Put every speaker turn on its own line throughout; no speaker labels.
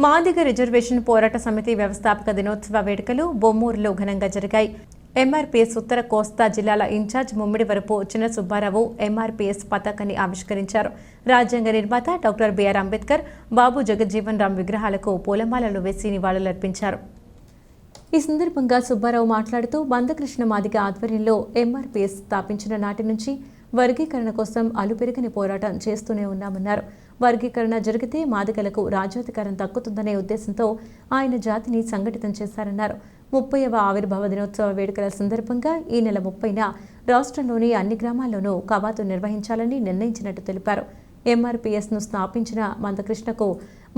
Madiga reservation పోరాట సమితి వ్యవస్థాపక దినోత్సవ వేడుకలు బొమ్మూరులో ఘనంగా జరిగాయి. ఎంఆర్పీఎస్ ఉత్తర కోస్తా జిల్లాల ఇన్ఛార్జ్ ముమ్మిడి వరపు చిన్న సుబ్బారావు ఎంఆర్పీఎస్ పతాకాన్ని ఆవిష్కరించారు. రాజ్యాంగ నిర్మాత doctor B R Ambedkar Babu Jagjivan Ram విగ్రహాలకు పూలమాలలు వేసి నివాళులర్పించారు. ఈ సందర్భంగా సుబ్బారావు మాట్లాడుతూ బందకృష్ణ మాదిగ ఆధ్వర్యంలో ఎంఆర్పీఎస్ స్థాపించిన నాటి నుంచి వర్గీకరణ కోసం అలుపెరగని పోరాటం చేస్తూనే ఉన్నామన్నారు. వర్గీకరణ జరిగితే మాదిగలకు రాజ్యాధికారం తగ్గుతుందనే ఉద్దేశంతో ఆయన జాతిని సంఘటితం చేశారన్నారు. ముప్పైవ ఆవిర్భావ దినోత్సవ వేడుకల సందర్భంగా ఈ నెల ముప్పైన రాష్ట్రంలోని అన్ని గ్రామాల్లోనూ కవాతు నిర్వహించాలని నిర్ణయించినట్టు తెలిపారు. ఎంఆర్పీఎస్ను స్థాపించిన మందకృష్ణకు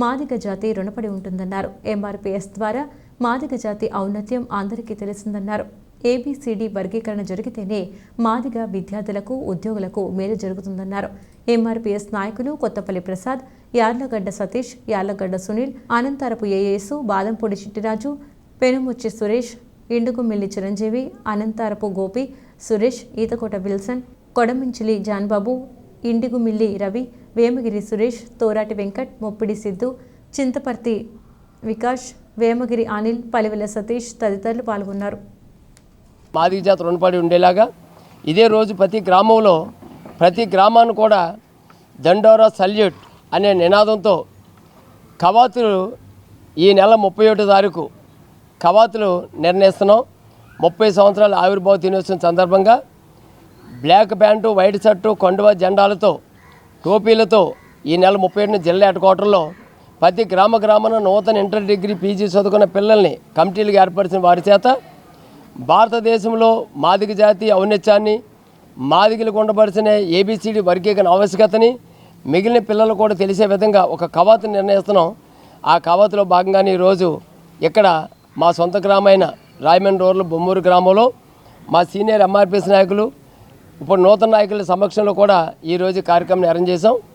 మాదిగ జాతి రుణపడి ఉంటుందన్నారు. ఎంఆర్పీఎస్ ద్వారా మాదిగ జాతి ఔన్నత్యం అందరికీ తెలిసిందన్నారు. ఏబీసీడీ వర్గీకరణ జరిగితేనే మాదిగా విద్యార్థులకు ఉద్యోగులకు మేలు జరుగుతుందన్నారు. ఎంఆర్పీఎస్ నాయకులు కొత్తపల్లి ప్రసాద్ యార్లగడ్డ సతీష్ యార్లగడ్డ సునీల్ అనంతరపు ఏఏసు బాదంపూడి చిట్టిరాజు పెనుముచ్చి సురేష్ ఇండుగుమిల్లి చిరంజీవి అనంతరపు గోపి సురేష్ ఈతకోట విల్సన్ కొడమించిలి జాన్బాబు ఇండిగుమిల్లి రవి వేమగిరి సురేష్ తోరాటి వెంకట్ మొప్పిడి సిద్ధు చింతపర్తి వికాష్ వేమగిరి అనిల్ పలివెల సతీష్ తదితరులు పాల్గొన్నారు.
మాదిగ జాతి రుణపడి ఉండేలాగా ఇదే రోజు ప్రతి గ్రామంలో ప్రతి గ్రామాన్ని కూడా దండోరా సల్యూట్ అనే నినాదంతో కవాతులు ఈ నెల ముప్పై ఒకటో తారీఖు కవాతులు నిర్ణయిస్తున్నాం. ముప్పై సంవత్సరాల ఆవిర్భావ దినోత్సవం సందర్భంగా బ్లాక్ ప్యాంటు వైట్ షర్టు కొండవ జెండాలతో టోపీలతో ఈ నెల ముప్పై ఏడున జిల్లా హెడ్ క్వార్టర్లో ప్రతి గ్రామ గ్రామాన నూతన ఇంటర్ డిగ్రీ పీజీ చదువుకున్న పిల్లల్ని కమిటీలుగా ఏర్పరిచిన వారి చేత భారతదేశంలో మాదిగ జాతి ఔన్నత్యాన్ని మాదిగలకు ఉండబడిచిన ఏబిసిడి వర్గీకరణ ఆవశ్యకతని మిగిలిన పిల్లలు కూడా తెలిసే విధంగా ఒక కవాతు నిర్ణయిస్తున్నాం. ఆ కవాతులో భాగంగానే ఈరోజు ఇక్కడ మా సొంత గ్రామైన రాయమండ్రి రోడ్లు బొమ్మూరు గ్రామంలో మా సీనియర్ ఎంఆర్పిఎస్ నాయకులు ఇప్పుడు నూతన నాయకుల సమక్షంలో కూడా ఈరోజు కార్యక్రమం అరేంజ్ చేశాం.